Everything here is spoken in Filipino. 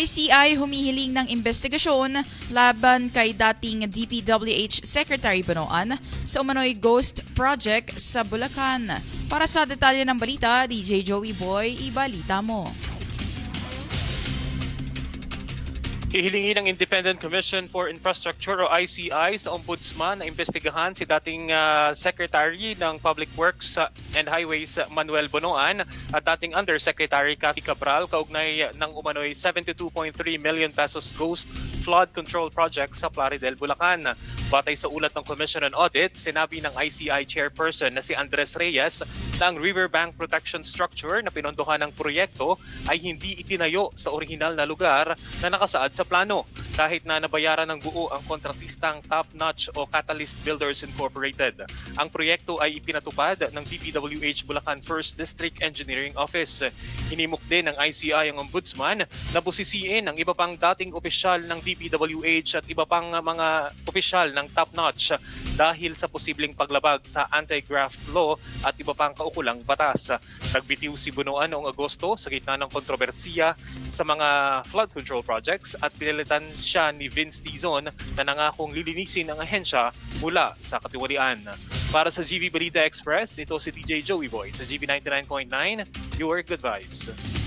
ICI humihiling ng investigasyon laban kay dating DPWH Secretary Banoan sa umano'y Ghost Project sa Bulacan. Para sa detalye ng balita, DJ Joey Boy, ibalita mo. Hihilingi ng Independent Commission for Infrastructure o ICI sa Ombudsman na imbestigahan si dating ah, Secretary ng Public Works and Highways Manuel Bonoan at dating Undersecretary Cathy Cabral kaugnay ng umano'y 72.3 million pesos ghost flood control project sa Plaridel, Bulacan. Batay sa ulat ng Commission on Audit, sinabi ng ICI chairperson na si Andres Reyes na ang riverbank protection structure na pinondohan ng proyekto ay hindi itinayo sa orihinal na lugar na nakasaad sa plano kahit na nabayaran ng buo ang kontratistang Top Notch o Catalyst Builders Incorporated. Ang proyekto ay ipinatupad ng DPWH Bulacan 1st District Engineering Office. Hinimok din ng ICI ang ombudsman na busisiin ang iba pang dating opisyal ng DPWH at iba pang mga opisyal ng Top Notch dahil sa posibleng paglabag sa anti-graft law at iba pang kaukulang batas. Nagbitiw si Bunuan noong Agosto sa gitna ng kontrobersiya sa mga flood control projects at pinilitan siya ni Vince Dizon na nangakong lilinisin ang ahensya mula sa katiwalian. Para sa GV Balita Express, ito si DJ Joey Boy sa GV 99.9, your good vibes.